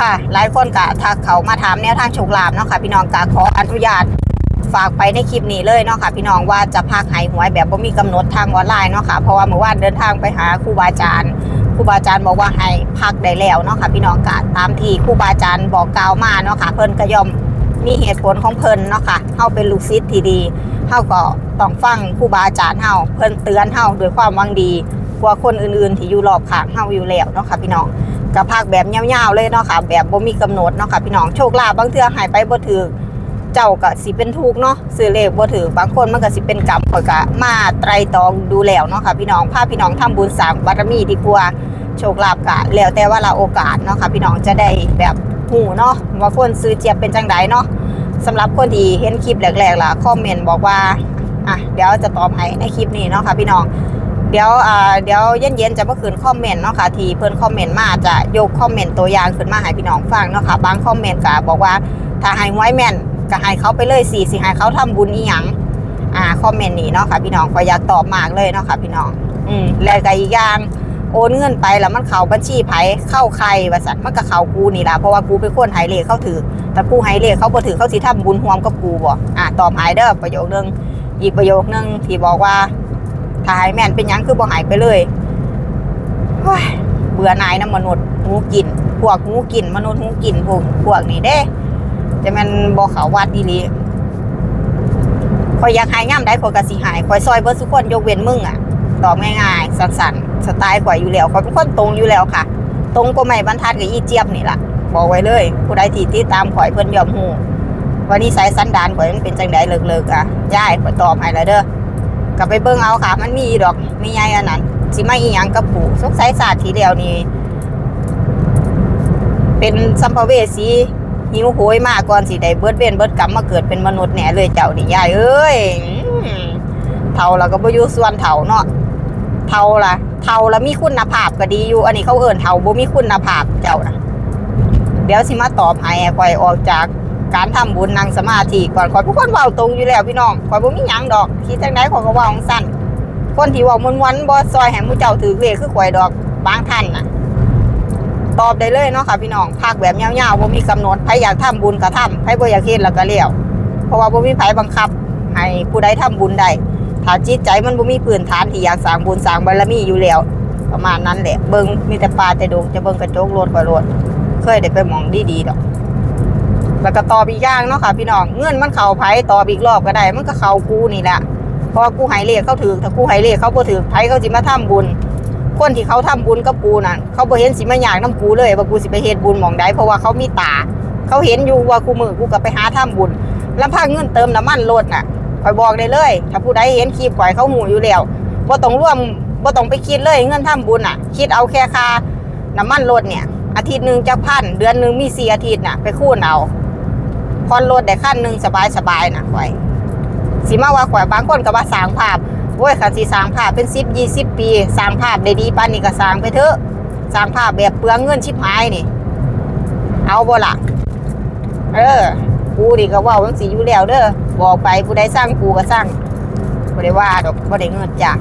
ค่ะ หลายคนก็ทักเขามาถามแนวทางโชคลาภเนาะค่ะ พี่น้องก็ขออนุญาตฝากไปในคลิปนี้เลยเนาะค่ะ พี่น้องว่าจะพากหายหวยแบบบ่มีกำหนดทางออนไลน์เนาะค่ะเพราะว่าเมื่อวานเดินทางไปหาครูบาอาจารย์ครูบาอาจารย์บอกว่าให้พักได้แล้วเนาะค่ะ พี่น้องก็ตามที่ครูบาอาจารย์บอกกล่าวมาเนาะค่ะ เพิ่นก็ยอมมีเหตุผลของเพิ่นเนาะค่ะเฮาเป็นลูกศิษย์ที่ดีเฮาก็ต้องฟังครูบาอาจารย์เฮาเพิ่นเตือนเฮาด้วยความหวังดีกว่าคนอื่นๆที่อยู่รอบข้างเฮาอยู่แล้วเนาะค่ะพี่น้อง ก็พักแบบยาวๆเลยเนาะค่ะ แบบบ่มีกำหนดเนาะค่ะพี่น้องโชคลาภบางเทื่อหายไปบ่ถือเจ้าก็สิเป็นทุกเนาะซื้อเลขบ่ถือบางคนมันก็สิเป็นกรรมข่อยก็มาไตรตรองดูแล้วเนาะค่ะพี่น้องพาพี่น้องทำบุญสร้างบารมีดีกว่าโชคลาภก็แล้วแต่ว่าเราโอกาสเนาะค่ะพี่น้องจะได้แบบหูเนาะว่าคนซื้อเจี๊ยบเป็นจังไดเนาะสำหรับคนที่เห็นคลิปแรกๆล่ะคอมเมนต์บอกว่าอะเดี๋ยวจะตอบให้ในคลิปนี้เนาะค่ะพี่น้อง เดี๋ยวอ่าเดี๋ยวเย็นๆจะมาคืนคอมเมนต์เนาะค่ะที่เพิ่นคอมเมนต์มาจะยกคอมเมนต์ตัวอย่างขึ้นมาให้พี่น้องฟังเนาะค่ะบางคอมเมนต์ก็บอกว่าถ้าให้หวยแม่นก็ให้เขาไปเลยสิสิให้เขาทำบุญอีหยังอ่าคอมเมนต์นี้เนาะค่ะพี่น้องก็อยากตอบมากเลยเนาะค่ะพี่น้องอืมแล้วก็อีกอย่างโอนเงินไปแล้วมันเข้าบัญชีไผเข้าใครว่าซั่นมันก็เข้ากูนี่ล่ะเพราะว่ากูเป็นคนไฮเลขเขาถือแต่กูไฮเลขเขาบ่ถือเขาสิทำบุญรวมกับกูบ่อ่าตอบหายเด้อประโยคนึงอีกประโยคนึงที่บอกว่า ถ้าหายแม่นเป็นยังคือบ่หายไปเลยเบื่อหน่ายน้ำมนุษย์งูกิน พวกงูกิน มนุษย์งูกินพวกพวกนี้เด้จะมันบ่เขาวัดดีลีคอยอยากหายง่ามได้คอยกะสิหายคอยซอยเบิร์สุกคนยกเว้นมึงอะตอบง่ายๆสั้นๆสไตล์ข่อยอยู่แล้วข่อยเป็นคนตรงอยู่แล้วค่ะ ตรงก็ไม่บรรทัดกับอีเจี๊ยบนี่ละบอกไว้เลย ผู้ใดที่ติดตามข่อยเพิ่นยอมฮู้วันนี้สายสันดานข่อยมันเป็นจังไดเลิกๆอะย่ายข่อยตอบให้แล้วเด้อ ก็ไปเบิ่งเอาค่ะ มันมีดอกมีใหญ่อันนั้นสิมาอีหยังกับปู่สงสัยศาสตร์ทีเดียวนี่เป็นสัมภเวสีหิวโหยมากก่อนสิได้เบิดเวนเบิดกรรมมาเกิดเป็นมนุษย์แหน่เลยเจ้านี่ยายเอ้ยเท่าแล้วก็บ่อยู่ส่วนเท่าเนาะเท่าละเท่าล้วมีคุณภาพก็ดีอยู่ อันนี้เขาเอิ้นเท่าบ่มีคุณภาพเจ้านะเดี๋ยวสิมาตอบให้ข่อยออกจาก การทำบุญนั่งสมาธิก่อนขอยผู้คนเว้าตรงอยู่แล้วพี่น้องขอยบ่มีหยังดอกคิดจังไดข่อยก็เว้าของสั้นคนที่เว้ามวนๆบ่ซอยให้หมู่เจ้าถือเลขคือข่อยดอกบางท่านน่ะ ตอบได้เลยเนาะค่ะพี่น้องภาคแบบยาวๆบ่มีกำหนดใครอยากทำบุญก็ทำใครบ่อยากเฮ็ดแล้วก็เลี้ยวเพราะว่าบ่มีไผบังคับให้ผู้ใดทำบุญได้ถ้าจิตใจมันบ่มีพื้นฐานที่อยากสร้างบุญสร้างบารมีอยู่แล้ว ประมาณนั้นแหละ เบิ่งมีแต่ปลาแต่ดงจะเบิ่งกระจกรถก็รถเคยได้ไปมองดีๆดอก แล้วก็ตอบอีกอย่างเนาะค่ะพี่น้องเงินมันเข่าไผตอบอีกรอบก็ได้ มันก็เข่ากูนี่แหละพราะว่ากูหายเลขเขาถือถ้ากูหายเลขเขาบ่ถือไผเขาสิมาทำบุญ คนที่เขาทำบุญกับกูนั่นเขาบ่เห็นสิมาอยากน้ำกูเลยว่ากูสิไปเฮ็ดบุญหม่องใดเพราะว่าเขามีตา เขาเห็นอยู่ว่ากูมือกูก็ไปหาทำบุญลำพังเงินเติมน้ำมันรถน่ะคอยบอกได้เลย ถ้าผู้ใดเห็นคลิปข่อยเขาหูอยู่แล้วบ่ต้องร่วมบ่ต้องไปคิดเลยเงินทำบุญน่ะ คิดเอาแค่ค่าน้ำมันรถเนี่ยอาทิตย์หนึ่งจะพันเดือนหนึ่งมีสี่อาทิตย์น่ะไปคูณเอา คอนรถได้ขั้นหนึ่งสบายสบายๆนะข่อยสิมาว่าข่อยบางคนก็ว่าสร้างภาพโอ้ยขันสิสร้างภาพเป็นสิบยี่สิบปีสร้างภาพได้ดีปานนี้ก็สร้างไปเถอะสร้างภาพแบบเปลืองเงินชิบหายนี่ เอาบ่ละเออกูนี่ก็ว่าจังสิอยู่แล้วเด้อบอกไปผู้ใดสร้างกูก็สร้างบ่ได้ว่าดอกบ่ได้เงินจ้ะ